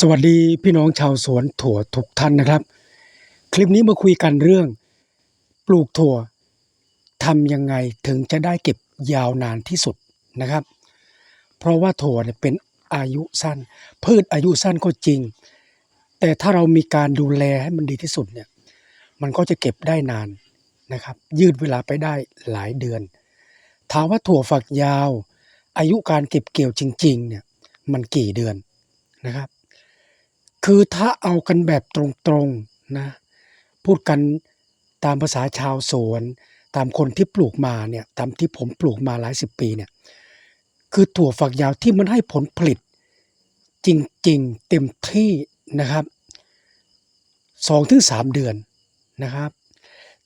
สวัสดีพี่น้องชาวสวนถั่วทุกท่านนะครับ คลิปนี้มาคุยกันเรื่อง ปลูกถั่วทำยังไงถึงจะได้เก็บยาวนานที่สุดนะครับ เพราะว่าถั่วเนี่ยเป็นอายุสั้น พืชอายุสั้นก็จริง แต่ถ้าเรามีการดูแลให้มันดีที่สุดเนี่ยมันก็จะเก็บได้นานนะครับ ยืดเวลาไปได้หลายเดือน ถามว่าถั่วฝักยาว อายุการเก็บเกี่ยวจริง ๆ เนี่ยมันกี่เดือนนะครับ คือถ้าเอากันแบบตรงๆนะพูดกันตามภาษาชาวสวน ตามคนที่ปลูกมาเนี่ยตามที่ผมปลูกมาหลายสิบปีเนี่ยคือถั่วฝักยาวที่มันให้ผลผลิต จริงๆเต็มที่นะครับสองถึงสามเดือนนะครับ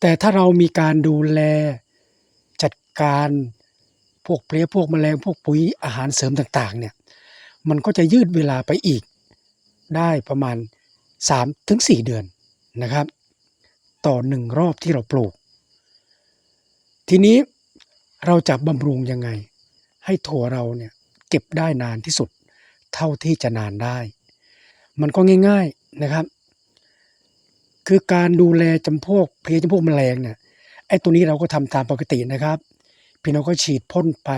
แต่ถ้าเรามีการดูแลจัดการพวกเพลี้ยพวกแมลงพวกปุ๋ยอาหารเสริมต่างๆเนี่ยมันก็จะยืดเวลาไปอีก ได้ประมาณ 3-4 เดือนนะครับ ต่อหนึ่งรอบที่เราปลูก ทีนี้เราจะบำรุงยังไง ให้ถั่วเราเนี่ยเก็บได้นานที่สุด เท่าที่จะนานได้ มันก็ง่าย ๆนะครับ คือการดูแลจำพวกเพลียจำพวกแมลงเนี่ยไอ้ตัวนี้เราก็ทำตามปกตินะครับ พี่น้องก็ฉีดพ่นไป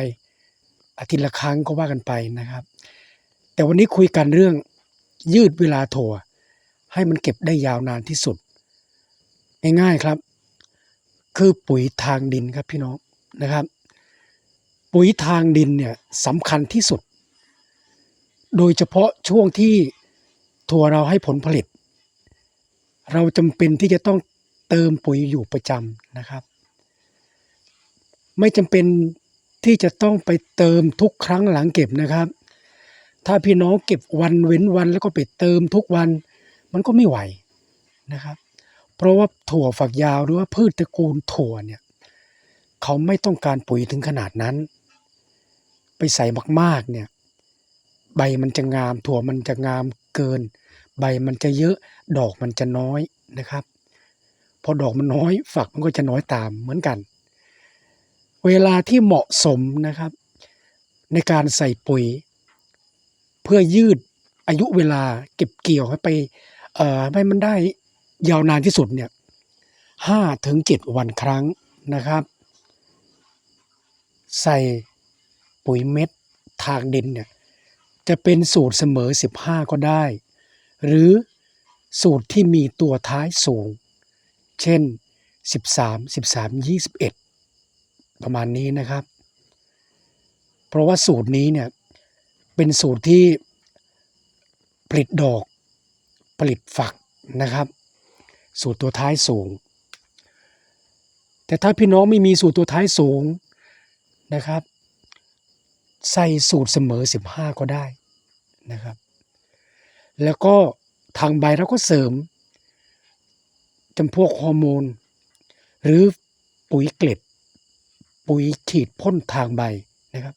อาทิตย์ละครั้งก็ว่ากันไปนะครับ แต่วันนี้คุยกันเรื่อง ยืดเวลาถั่ว ให้มันเก็บได้ยาวนานที่สุด ง่ายๆครับ คือปุ๋ยทางดินครับพี่น้องนะครับ ปุ๋ยทางดินเนี่ยสำคัญที่สุด โดยเฉพาะช่วงที่ถั่วเราให้ผลผลิต เราจำเป็นที่จะต้องเติมปุ๋ยอยู่ประจำนะครับ ไม่จำเป็นที่จะต้องไปเติมทุกครั้งหลังเก็บนะครับ ถ้าพี่น้องเก็บวันเว้นวันแล้วก็ไปเติมทุกวัน มันก็ไม่ไหวนะครับ เพราะว่าถั่วฝักยาวหรือว่าพืชตระกูลถั่วเนี่ยเขาไม่ต้องการปุ๋ยถึงขนาดนั้น ไปใส่มากๆเนี่ยใบมันจะงาม ถั่วมันจะงามเกิน ใบมันจะเยอะดอกมันจะน้อยนะครับ พอดอกมันน้อยฝักมันก็จะน้อยตามเหมือนกัน เวลาที่เหมาะสมนะครับ ในการใส่ปุ๋ย เพื่อยืดอายุเวลาเก็บเกี่ยวให้ไปให้มันได้ยาวนานที่สุดเนี่ยห้าถึงเจ็ดวันครั้งนะครับ ใส่ปุ๋ยเม็ดทางดินเนี่ยจะเป็นสูตรเสมอ 15 ก็ได้ หรือสูตรที่มีตัวท้ายสูง เช่น 13 13 21 ประมาณนี้นะครับ เพราะว่าสูตรนี้เนี่ย เป็นสูตรที่ผลิตดอกผลิตฝักนะครับ สูตรตัวท้ายสูง แต่ถ้าพี่น้องไม่มีสูตรตัวท้ายสูงนะครับ ใส่สูตรเสมอ 15 ก็ได้นะครับ แล้วก็ทางใบเราก็เสริมจำพวกฮอร์โมน หรือปุ๋ยเกล็ด ปุ๋ยฉีดพ่นทางใบนะครับ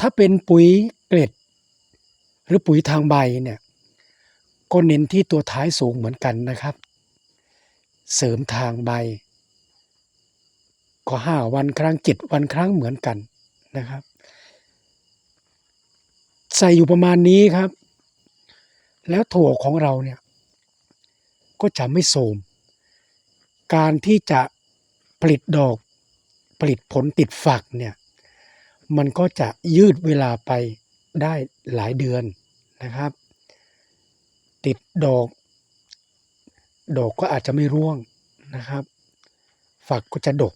ถ้าเป็นปุ๋ยเกล็ด หรือปุ๋ยทางใบเนี่ยก็เน้นที่ตัวท้ายสูงเหมือนกันนะครับ เสริมทางใบ ก็ห้าวันครั้งเจ็ดวันครั้งเหมือนกันนะครับ ใส่อยู่ประมาณนี้ครับ แล้วถั่วของเราเนี่ยก็จะไม่โทรมการที่จะผลิตดอกผลิตผลติดฝักเนี่ย มันก็จะยืดเวลาไปได้หลายเดือนนะครับ ติดดอก ดอกก็อาจจะไม่ร่วงนะครับ ฝักก็จะดก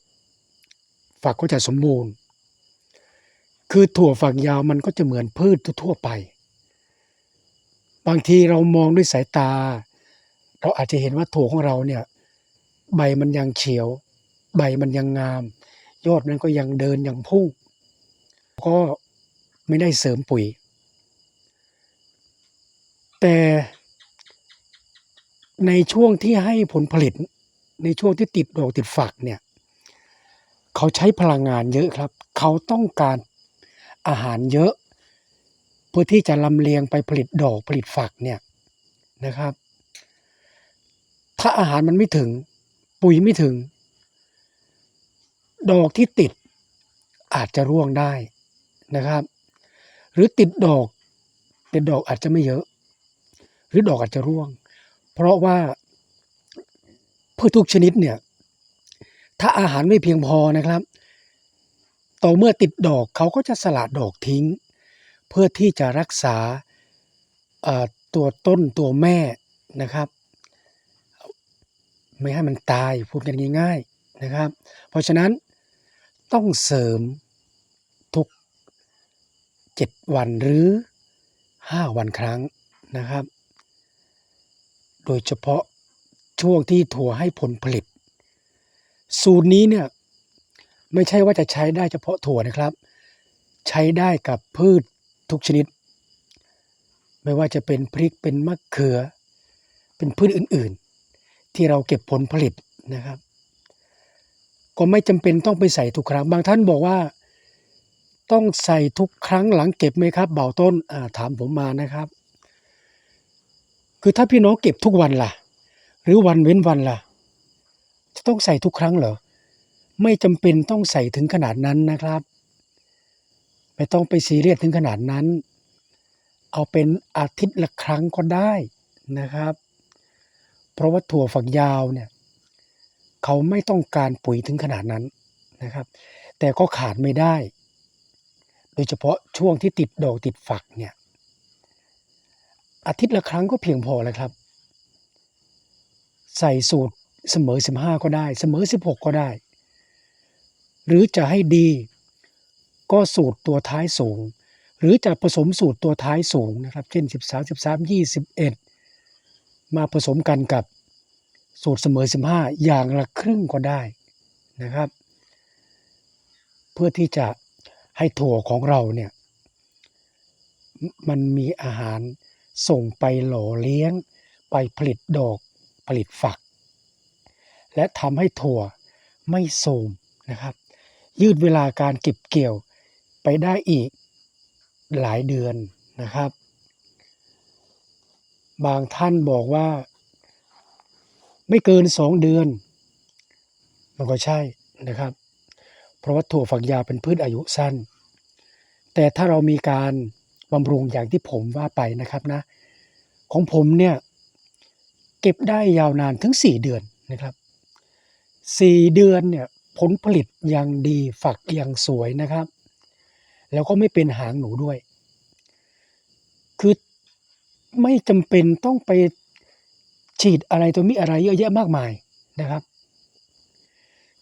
ฝักก็จะสมบูรณ์ คือถั่วฝักยาวมันก็จะเหมือนพืชทั่วไป บางทีเรามองด้วยสายตา เราอาจจะเห็นว่าถั่วของเราเนี่ยใบมันยังเขียว ใบมันยังงาม ยอดมันก็ยังเดินยังพุ่ง ก็ไม่ได้เสริมปุ๋ย แต่ในช่วงที่ให้ผลผลิต ในช่วงที่ติดดอกติดฝักเนี่ย เขาใช้พลังงานเยอะครับ เขาต้องการอาหารเยอะ เพื่อที่จะลำเลียงไปผลิตดอกผลิตฝักเนี่ยนะครับ ถ้าอาหารมันไม่ถึง ปุ๋ยไม่ถึง ดอกที่ติดอาจจะร่วงได้ นะครับ หรือติดดอกต่ดดอกอาจจะไม่เยอะ หรือดอกอาจจะร่วง เพราะว่าพืชทุกชนิดเนี่ย ถ้าอาหารไม่เพียงพอนะครับต่อเมื่อติดดอกเขาก็จะสละดดอกทิ้ง เพื่อที่จะรักษาตัวต้นตัวแม่นะครับ ไม่ให้มันตายพูดกันง่ายๆนะครับ เพราะฉะนั้นต้องเสริม 7 วันหรือ 5 วันครั้งนะครับ โดยเฉพาะช่วงที่ถั่วให้ผลผลิต สูตรนี้เนี่ยไม่ใช่ว่าจะใช้ได้เฉพาะถั่วนะครับ ใช้ได้กับพืชทุกชนิด ไม่ว่าจะเป็นพริกเป็นมะเขือ เป็นพืชอื่นๆ ที่เราเก็บผลผลิตนะครับ ก็ไม่จำเป็นต้องไปใส่ทุกครั้งบางท่านบอกว่า ต้องใส่ทุกครั้งหลังเก็บไหมครับ เบาต้นอ่าถามผมมานะครับ คือถ้าพี่น้องเก็บทุกวันล่ะ หรือวันเว้นวันล่ะ จะต้องใส่ทุกครั้งเหรอไม่จำเป็นต้องใส่ถึงขนาดนั้นนะครับไม่ต้องไปซีเรียสถึงขนาดนั้น เอาเป็นอาทิตย์ละครั้งก็ได้นะครับ เพราะว่าถั่วฝักยาวเนี่ยเขาไม่ต้องการปุ๋ยถึงขนาดนั้นนะครับ แต่ก็ขาดไม่ได้ ยเฉพาะช่วงที่ติดดอกติดฝักเนี่ยอาทิตย์ละครั้งก็เพียงพอแล้วครับ ใส่สูตรเสมอ 15 ก็ได้ เสมอ 16 ก็ได้ หรือจะให้ดีก็สูตรตัวท้ายสูง หรือจะผสมสูตรตัวท้ายสูงนะครับ เช่น 13 13 21 มาผสมกันกับสูตรเสมอ 15 อย่างละครึ่งก็ได้นะครับ เพื่อที่จะ ให้ถั่วของเราเนี่ยมันมีอาหารส่งไปหล่อเลี้ยง ไปผลิตดอกผลิตฝัก และทำให้ถั่วไม่โทรมนะครับ ยืดเวลาการเก็บเกี่ยวไปได้อีกหลายเดือนนะครับ บางท่านบอกว่า ไม่เกินสองเดือน มันก็ใช่นะครับ เพราะว่าถั่วฝักยาวเป็นพืชอายุสั้น แต่ถ้าเรามีการบำรุงอย่างที่ผมว่าไปนะครับนะ ของผมเนี่ยเก็บได้ยาวนานถึง 4 เดือนนะครับ 4 เดือนเนี่ยผลผลิตยังดีฝักยังสวยนะครับ แล้วก็ไม่เป็นหางหนูด้วย คือไม่จำเป็นต้องไปฉีดอะไรตัวมีอะไรเยอะแยะมากมายนะครับ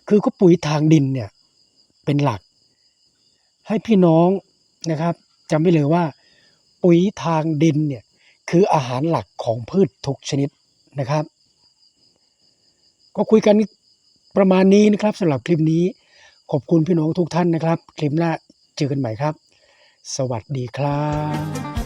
คือก็ปุ๋ยทางดินเนี่ย เป็นหลัก ให้พี่น้องนะครับจำไว้เลยว่า ปุ๋ยทางดินเนี่ยคืออาหารหลักของพืชทุกชนิดนะครับ ก็คุยกันประมาณนี้นะครับสำหรับคลิปนี้ ขอบคุณพี่น้องทุกท่านนะครับ คลิปหน้าเจอกันใหม่ครับ สวัสดีครับ